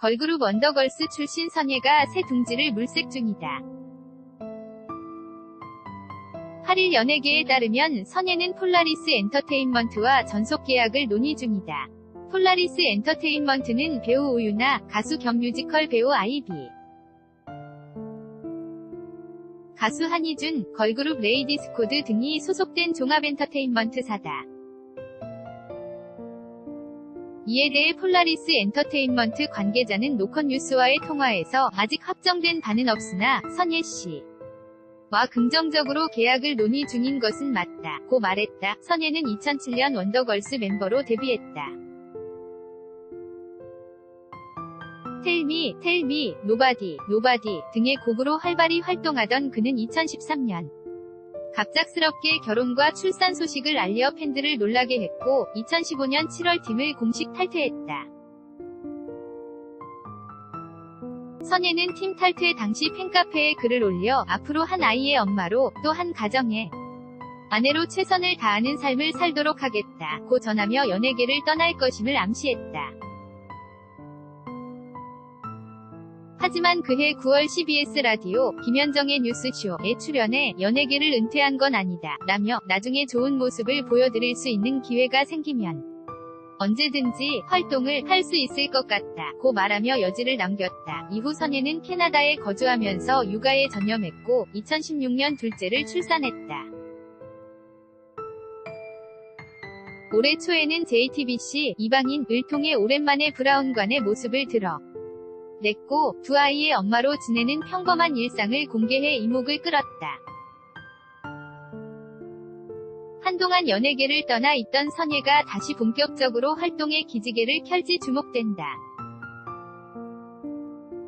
걸그룹 원더걸스 출신 선예가 새 둥지를 물색 중이다. 8일 연예계에 따르면 선예는 폴라리스 엔터테인먼트와 전속 계약을 논의 중이다. 폴라리스 엔터테인먼트는 배우 우유나 가수 겸 뮤지컬 배우 아이비, 가수 한희준, 걸그룹 레이디스코드 등이 소속된 종합엔터테인먼트사다. 이에 대해 폴라리스 엔터테인먼트 관계자는 노컷뉴스와의 통화에서 아직 확정된 바는 없으나 선예 씨. 와 긍정적으로 계약을 논의 중인 것은 맞다. 고 말했다. 선예는 2007년 원더걸스 멤버로 데뷔했다. 텔미, 텔미, 노바디, 노바디 등의 곡으로 활발히 활동하던 그는 2013년 갑작스럽게 결혼과 출산 소식을 알려 팬들을 놀라게 했고 2015년 7월 팀을 공식 탈퇴했다. 선예는 팀 탈퇴 당시 팬카페에 글을 올려 앞으로 한 아이의 엄마로 또 한 가정의 아내로 최선을 다하는 삶을 살도록 하겠다. 고 전하며 연예계를 떠날 것임을 암시했다. 하지만 그해 9월 CBS 라디오 김현정의 뉴스쇼에 출연해 연예계를 은퇴한 건 아니다. 라며 나중에 좋은 모습을 보여드릴 수 있는 기회가 생기면 언제든지 활동을 할 수 있을 것 같다. 고 말하며 여지를 남겼다. 이후 선예는 캐나다에 거주하면서 육아에 전념했고 2016년 둘째를 출산했다. 올해 초에는 JTBC 이방인을 통해 오랜만에 브라운관의 모습을 드러 냈고 두 아이의 엄마로 지내는 평범한 일상을 공개해 이목을 끌었다. 한동안 연예계를 떠나 있던 선예가 다시 본격적으로 활동의 기지개를 켤지 주목된다.